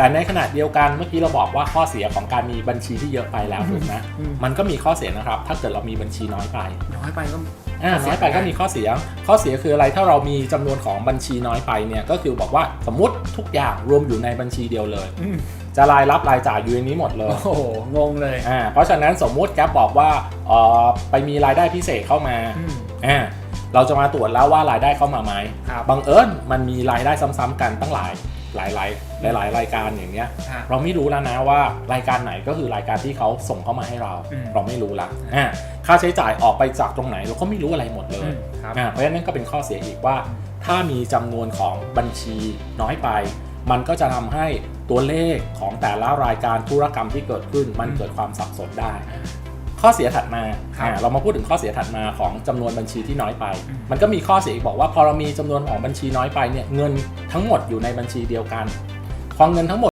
แต่ในขณะเดียวกันเมื่อกี้เราบอกว่าข้อเสียของการมีบัญชีที่เยอะไปแล้วถูกไหมอืม มันก็มีข้อเสียนะครับ ถ้าเกิดเรามีบัญชีน้อยไปน้อยไปก็ อ่าข้อเสีน้ยอยไปก็มีข้อเสีย ข้อเสียคืออะไรถ้าเรามีจำนวนของบัญชีน้อยไปเนี่ยก็คือบอกว่าสมมติทุกอย่างรวมอยู่ในบัญชีเดียวเลย อืมจะรายรับรายจ่ายอยู่ในนี้หมดเลย โอ้โห งงเลยอ่าเพราะฉะนั้นสมมุติแก๊ปบอกว่าเอ่อไปมีรายได้พิเศษเข้ามาอืม อ่าเราจะมาตรวจแล้วว่ารายได้เข้ามาไหมครับ บังเอิญมันมีรายได้ซ้ำๆกันตั้งหลาย หลายหลายหลายหลายๆรายการอย่างเนี้ย ฮะ เราไม่รู้แล้วนะว่ารายการไหนก็คือรายการที่เขาส่งเข้ามาให้เรา อืม เราไม่รู้ละอ่าค่าใช้จ่ายออกไปจากตรงไหนเราก็ไม่รู้อะไรหมดเลอืย มครับ อ่าเพราะฉะนั้นก็เป็นข้อเสียอีกว่า ถ้ามีจำนวนของบัญชีน้อยไป มันก็จะทำให้ตัวเลขของแต่ละรายการธุรกรรมที่เกิดขึ้น มันอืม เกิดความสับสนได้ ข้อเสียถัดมาครับอ่าเรามาพูดถึงข้อเสียถัดมาของจำนวนบัญชีที่น้อยไป อืม มันก็มีข้อเสียอีกบอกว่าพอเรามีจำนวนของบัญชีน้อยไปเนี่ยเงินทั้งหมดอยู่ในบัญชีเดียวกัน พอเงินทั้งหมด